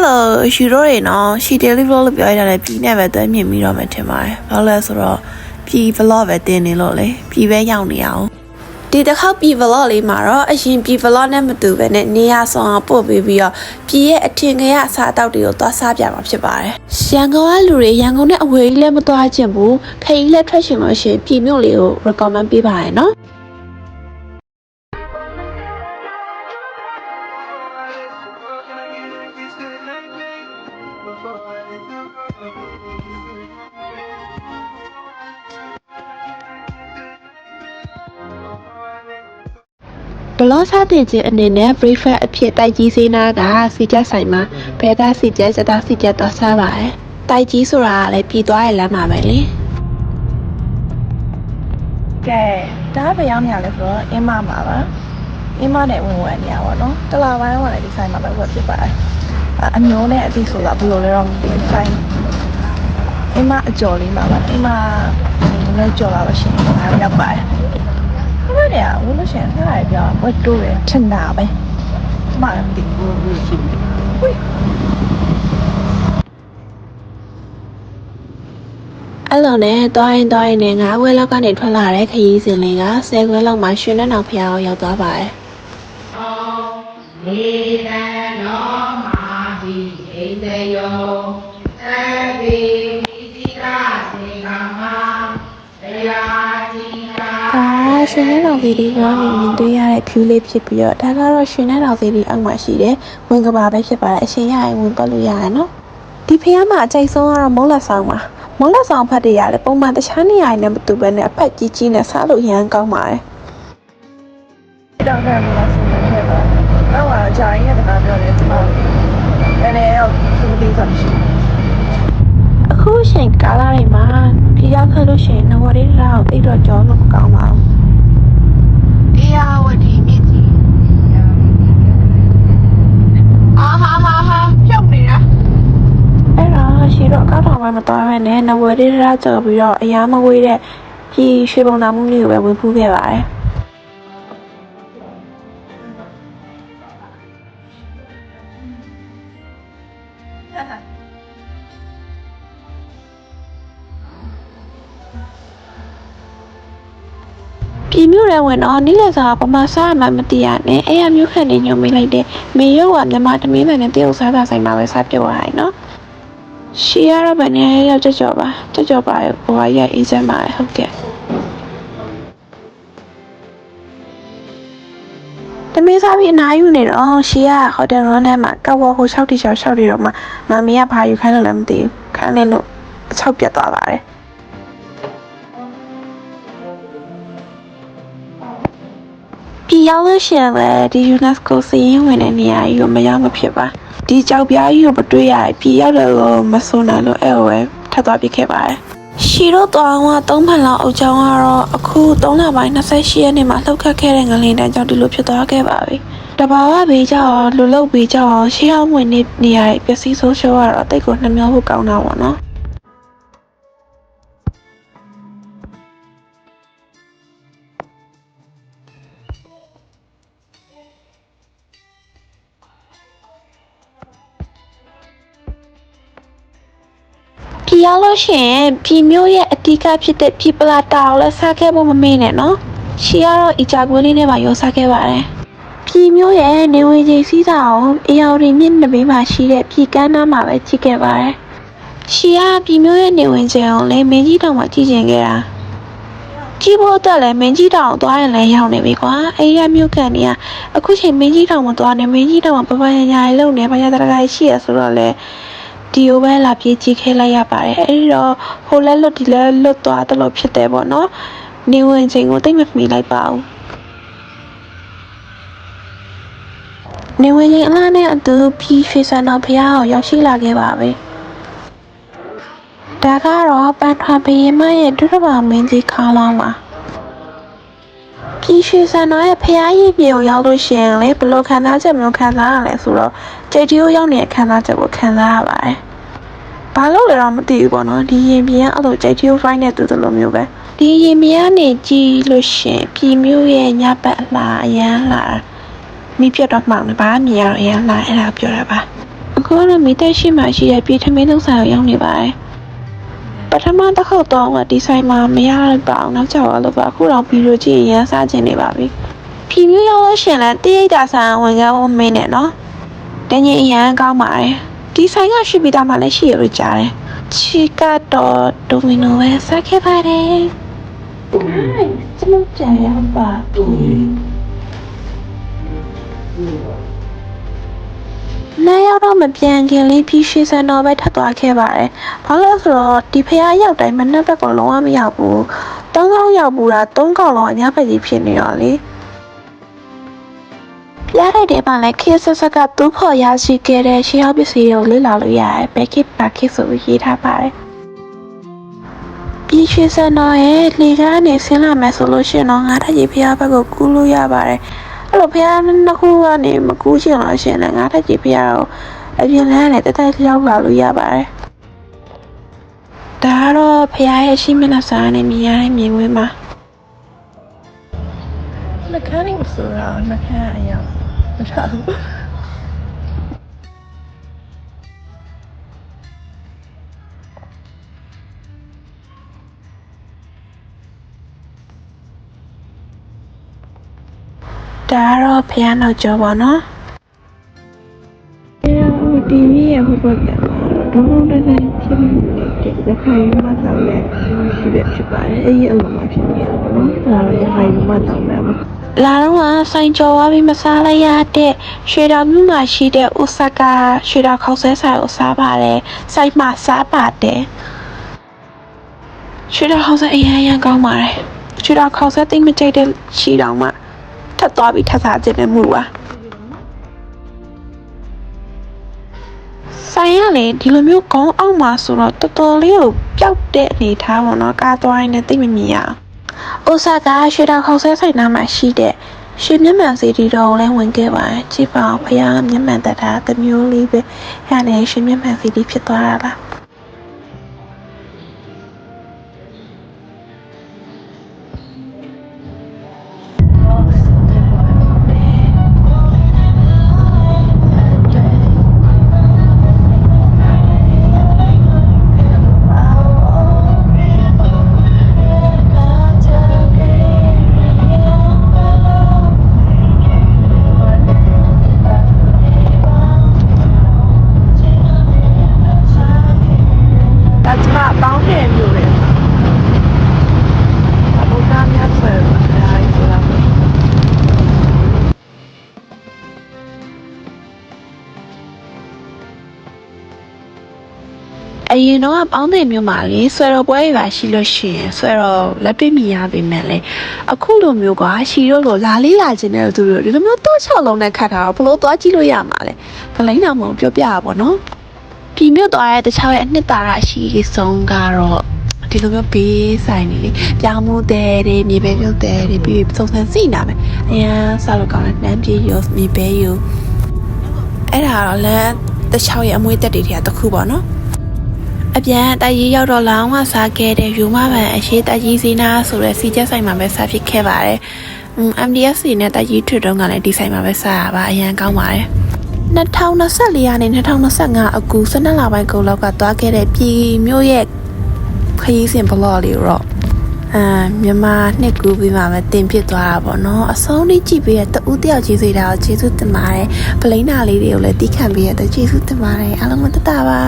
Hello ရှူတော့ရေနော်ရှီ daily vlog လို့ပြောရတာလည်းပြည်နဲ့ပဲတွဲမြင်ပြီးတော့မှထင်ပါတယ်။ဘာလို့လဲဆိုတော့ပြည် vlog ပဲတင်နေလို့လေပြည်ပဲရောက်နေအောင်ဒီတစ်ခေါက်ပြည် vlog လေးမှာတော့အရင်ပြည် vlog နဲ့မတူပဲနဲ့နေရဆောင်အောင်ပို့ပေးပြီးတော့ပြည်ရဲ့အထင်ကြီးအစားအသောက်တွေကိုသွားစားပြမှာဖြစ်ပါတယ်။ရန်ကုန်ကလူတွေရန်ကုန်နဲ့အဝေးကြီးလည်းမသွားချင်ဘူး။ခရီးလည်းထွက်ချင်လို့ရှိရင်ပြည်မြို့လေးကို recommend ပေးပါရနော်။ ဘလော့စားတင်ခြင်းအနေနဲ့ breakfast အဖြစ်တိုက်ကြီးစေးနာကစီချက်ဆိုင်မှာဘဲသားစီချက်စတာစီချက်တော့စားပါတယ်။တိုက်ကြီးဆိုတာကလည်းပြည်သွားရဲ့လမ်းမှာပဲလေကဲဒါကဘယ်ရောက်နေရလဲဆိုတော့အင်းမမှာပါအင်းမနဲ့ဝင်ဝင်နေရပါတော့တလာပိုင်းဝင်လည်းဒီဆိုင်မှာပဲဝယ်ဖြစ်ပါတယ်အအမျိုးနဲ့အတိဆိုတာဘယ်လိုလဲတော့မသိဘူးဆိုင်အင်းမအကျော်လေးမှာပါအင်းမလည်းကြော်လာလို့ရှိရင်ဒါရောက်ပါတယ်ဘယ်နဲ့ဝင်လို့ ရှိရင်အဲ့ဒါပြောဝတ်တိုးတယ်ထင်တာပဲမှမသိဘူး။အဲ့လိုနဲ့သွားရင်သွားရင်နဲ့ငါးဝဲလောက်ကနေထွက်လာတဲ့ခရီးစဉ်လေးကဆယ်ခွဲလောက်မှရွှေနဲ့နောင်ဖျားကိုရောက်သွားပါတယ်နေတံတော်မာတိ ရွှေနဲ့နောင်စီဒီကနေမြင်တွေ့ရတဲ့ view လေးဖြစ်ပြီးတော့ဒါကတော့ရွှေနဲ့နောင်စီဒီအောက်မှာရှိတဲ့ဝင်ကဘာပဲဖြစ်ပါတယ်။အရှင်ရရင်ဝင်ပတ်လို့ရရနော်။ဒီဖျားမှာအကြိုက်ဆုံးကတော့မုံးလက်ဆောင်ပါ။မုံးလက်ဆောင်ဖတ်တွေရတယ်ပုံမှန်တခြားနေရာတွေနဲ့မတူဘဲနဲ့အဖက်ကြီးကြီးနဲ့စားလို့ရမ်းကောင်းပါတယ်။တောင်းတယ်မလားဆိုနေခဲ့ပါတော့ကကြာရင်တခါပြောတယ်ဒီမှာအဲ့ဒါရောက်သူမသိစားရှိအခုအချိန်ကာလတွေမှာဒီရောက်ခဲ့လို့ရှိရင်နဝရီရာကိုတိတ်တော့ကြောလို့မကောင်းပါဘူး။ တရားဝတီမြင့်ကြီးအာဟာဟာဟာဖြုတ်နေတာအဲ့တော့ရှိတော့ကောက်တော်မှမတော်ပဲနဲ့နဝရီရာကြော်ပြီးတော့အရာမဝေးတဲ့ပြည်ရွှေပုံနာမှုလေးကိုပဲဝင်ဖူးခဲ့ပါတယ်။ ပြည်မြို့ရဲဝင်တော့နိလက်စာပမာစားမှမသိရနဲ့အဲ့ရမျိုးခန့်နေညုံမိလိုက်တဲ့မေရုပ်ကမြန်မာတမင်းနဲ့တရုတ်စားတာဆိုင်မှာပဲစားပြုတ်ရရင်နော်ရှီရတော့ဗနေရောက်ကြကြောပါကြကြောပါဘွားရအေးစမ်းပါဟုတ်ကဲ့တမင်းစားပြီးအနားယူနေတော့ရှီရဟိုတယ်ရွန်ထဲမှာကဝဟို6တီ6 6တီတော့မှမမီးကဘာယူခိုင်းလို့လည်းမသိဘူးခန်းနေလို့အချောက်ပြတ်သွားပါတယ် ပြည်ရောက်လို့ရှိရင်လည်းဒီ UNESCO စီရင်ဝင်တဲ့နေရာကြီးကိုမရောက်မဖြစ်ပါဒီကြောက်ပြားကြီးကိုမတွေ့ရရင်ပြည်ရောက်တယ်လို့မဆိုနိုင်လို့အဲ့ဟိုပဲထပ်သွားပြခဲ့ပါတယ်ရှီတို့တောင်းက3ဖန်လောက်အုပ်ချောင်းကတော့အခု3လပိုင်း28ရက်နေ့မှာလှုပ်ခတ်ခဲ့တဲ့ငလင်တန်းကြောင့်ဒီလိုဖြစ်သွားခဲ့ပါပြီတဘာဝဘေးကြောင့်လူလုတ်ဘေးကြောင့်ရှေးဟောင်းဝင်နေနေရတဲ့ပျက်စီးဆုံးရှုံးရတော့တိတ်ကိုနှမျောဖို့ကောင်းတာပေါ့နော် ပြည်ရောက်လို့ရှိရင်ပြည်မျိုးရဲ့အဓိကဖြစ်တဲ့ပြည်ပလာတာကိုလည်းစားခဲ့ဖို့မမေ့နဲ့နော်ရှီကတော့အီချာကွေးလေးနဲ့ပါရောစားခဲ့ပါတယ်ပြည်မျိုးရဲ့နေဝင်ကြီးစီးစာအောင်အေယော်ရီမြင့်နဘေးမှာရှိတဲ့ပြည်ကမ်းနားမှာပဲကြည့်ခဲ့ပါတယ်ရှီကပြည်မျိုးရဲ့နေဝင်ကြီးအောင်လည်းမင်းကြီးတောင်မှာကြည့်ကျင်ခဲ့တာကြည့်ဖို့အတွက်လည်းမင်းကြီးတောင်သွားရင်လည်းရောက်နေပြီကွာအဲ့ရမျိုးကန်နေကအခုချိန်မင်းကြီးတောင်မသွားနဲ့မင်းကြီးတောင်မှာပပညာညာလေးလုံနေဘာညာတရဂိုင်ရှိရဆိုတော့လေ ဒီကိုပဲလာပြေးကြည့်ခဲလိုက်ရပါတယ်အဲ့ဒီတော့ဟိုလဲလွတ်ဒီလဲလွတ်သွားတယ်လို့ဖြစ်တယ်ပေါ့နော်နေဝင်ချိန်ကိုတိတ်မမှီလိုက်ပါဘူးနေဝင်ချိန်အလားနဲ့အတူဖြီးရွှေစံတော်ဘုရားကိုရောက်ရှိလာခဲ့ပါပြီဒါကတော့ပန်ထွာဘရင်မရဲ့ဒုရမမင်းကြီးခါလောင်းပါ ပြည်ရွှေစံတော်ရဲ့ဖျားရည်ပြေကိုရောက်လို့ရှိရင်လေဘယ်လိုခံစားချက်မျိုးခံစားရလဲဆိုတော့ကြိတ်တီကိုရောက်နေတဲ့ခံစားချက်ကိုခံစားရပါတယ်။ဘာလို့လဲတော့မသိဘူးပေါ့နော်ဒီရင်ပြန်အဲ့လိုကြိတ်တီကိုဖိုင်းနေတူတူလိုမျိုးပဲဒီရင်ပြန်ကနေကြည့်လို့ရှိရင်ပြည်မျိုးရဲ့ညဘက်အလားအရန်လာမိပြတ်တော့မှောင်နေပါမြင်ရတော့အရန်လာအဲ့ဒါပြောတာပါ။အခုကတော့မိသက်ရှိမှရှိတဲ့ပြည်ထမင်းသုံးဆိုင်ကိုရောက်နေပါတယ် ပထမတစ်ခေါက်တော့ကဒီဆိုင်မှာမရတော့ပါအောင်နောက်ကျတော့လို့ပါအခုတော့ပြီးလို့ကြည့်ရင်ရမ်းစားချင်နေပါပြီဖြီမျိုးရောက်လို့ရှရင်လဲတိရိတ်တာဆိုင်ဝင်ကြဖို့မင်းနဲ့နော်တကယ်အရန်ကောင်းပါတယ်ဒီဆိုင်ကရှိပြီးသားမှလည်းရှိရလို့ကြားတယ်ချီကတော့ဒိုမီနိုပဲစားခဲ့ပါတယ်ဟိုင်းကျွန်တော်ပြန်ရပါပြီ နိုင်ရောက်တော့မပြန်ခင်လေးဖြီးရွှေစံတော်ပဲထပ်သွားခဲ့ပါတယ်။ဘာလို့လဲဆိုတော့ဒီဖះရောက်တိုင်းမနှက်ဘက်ကလုံးဝမရောက်ဘူး။သုံးခေါက်ရောက်ဘူးတာသုံးခေါက်လုံးအညာဘက်ကြီးဖြစ်နေတော့လေ။ပြရတဲ့မှာလည်းခေတ်ဆက်ဆက်ကသူ့ဖော်ရရှိခဲ့တဲ့ရှေးဟောင်းပစ္စည်းတွေကိုလေ့လာလို့ရတယ်။ဘယ်ခေတ်ပါခေတ်ဆိုပြီးရေးထားပါတယ်။ပြည်ရွှေစံတော်ရဲ့လေကားကနေဆင်းလာမယ်ဆိုလို့ရှိရင်တော့ငါထကြီးဖះဘက်ကိုကူးလို့ရပါတယ်။ အဲ့လိုဖះနှစ်ခုကနေမကူးချင်လို့ရှိရင်လည်းငါထကြီးဖះကိုအပြင်လမ်းနဲ့တက်တက်ရောက်လာလို့ရပါတယ်။ဒါကတော့ဖះရဲ့ရှိမျက်နှာစာနဲ့မြင်ရတဲ့မြင်ကွင်းပါနှခမ်းနေဆိုတာနှခမ်းအရာမထားဘူး။ ဒါကတော့ဖះနောက်ကျော်ပါနော်။အဲဒီတီဗီရဲ့ဟိုဘက်ကဒုံဒုံတိုင်းတိုင်းဖြစ်နေတဲ့ရခိုင်မှာတောင်းတဲ့ရှိတဲ့ဖြစ်ပါတယ်။အဲဒီအလုံးမှာဖြစ်နေရပါတော့။ဒါတော့ရခိုင်မှာတောင်းတယ်ပါ။လာတော့ကဆိုင်ကျော်သွားပြီးမစားလိုက်ရတဲ့ရွှေတော်မြို့မှာရှိတဲ့အိုဆာကာရွှေတော်ခေါက်ဆဲဆိုင်ကိုစားပါတယ်။ဆိုင်မှာစားပါတယ်။ရွှေတော်ခေါက်ဆဲအရင်အရင်ကောင်းပါတယ်။ရွှေတော်ခေါက်ဆဲတိတ်မကြိုက်တဲ့ရှိတော်မှာ ထပ်သွားပြီးထပ်စားခြင်းနဲ့မှုပါ။ဆိုင်ရလေဒီလိုမျိုးကောင်းအောင်မှာဆိုတော့တော်တော်လေးကိုပျောက်တဲ့အနေထားပေါ့နော်ကားသွားရင်လည်းသိပ်မမြင်ရအောင်အိုဆာကာရွှေတောင်ခေါက်ဆဲဆိုင်နားမှာရှိတဲ့ရွှေမျက်မှန်စီတီတော်ကိုလည်းဝင်ခဲ့ပါတယ်ကြည့်ပါဦးဖခင်မျက်မှန်တက်တာတစ်မျိုးလေးပဲအဲ့ဒါလည်းရွှေမျက်မှန်စီတီဖြစ်သွားတာလား အရင်တော့ပေါင်းတယ်မျိုးမှာလေဆွဲတော်ပွဲတွေပါရှိလို့ရှိရင်ဆွဲတော်လက်တွေ့မြင်ရပေမဲ့လေအခုလိုမျိုးကရှီတို့လိုလာလေးလာခြင်းတဲ့သူတို့ဒီလိုမျိုးတော့6လုံးနဲ့ခတ်ထားတော့ဘလို့သွားကြည့်လို့ရမှာလေဂလိုင်းတော်မပြောပြရပါတော့ပြည်မြုပ်သွားတဲ့တခြားရဲ့အနှစ်သာရအရှိဆုံးကတော့ဒီလိုမျိုးဘေးဆိုင်နေလေပြောင်းမှုတဲ့တွေမြေပဲပြုတ်တဲ့တွေပြီးပြီးစုံစမ်းစိနာမယ်အရင်စားလို့ကောင်းတဲ့နန်းပြေရောမြေပဲယူအဲ့ဒါတော့လမ်းတခြားရဲ့အမွေးတက်တွေတည်းတစ်ခုပေါ့နော် အပြန်တိုက်ကြီးရောက်တော့လောင်းဝစားခဲ့တဲ့ယူမပန်အရှိတိုက်ကြီးစီနာဆိုတဲ့စီချက်ဆိုင်မှာပဲစားဖြစ်ခဲ့ပါတယ်။ MDS နဲ့တိုက်ကြီးထွတ်တုံးကလည်းဒီဆိုင်မှာပဲစားရပါအရန်ကောင်းပါတယ်။2024ရာနဲ့2025အကူ12လပိုင်းကုန်လောက်ကသွားခဲ့တဲ့ပြည်မျိုးရဲ့ခရီးစဉ်ဘလော့လေးတော့အာမြန်မာနှစ်ကူပြီးမှပဲတင်ဖြစ်သွားတာပေါ့နော်အဆုံးလေးကြည့်ပေးရတဲ့တူတယောက်ကြီးစီတာကိုကျေးဇူးတင်ပါတယ်ပလိန်းနာလေးတွေကိုလည်းတီးခံပေးရတဲ့ကျေးဇူးတင်ပါတယ်အားလုံးမတတပါ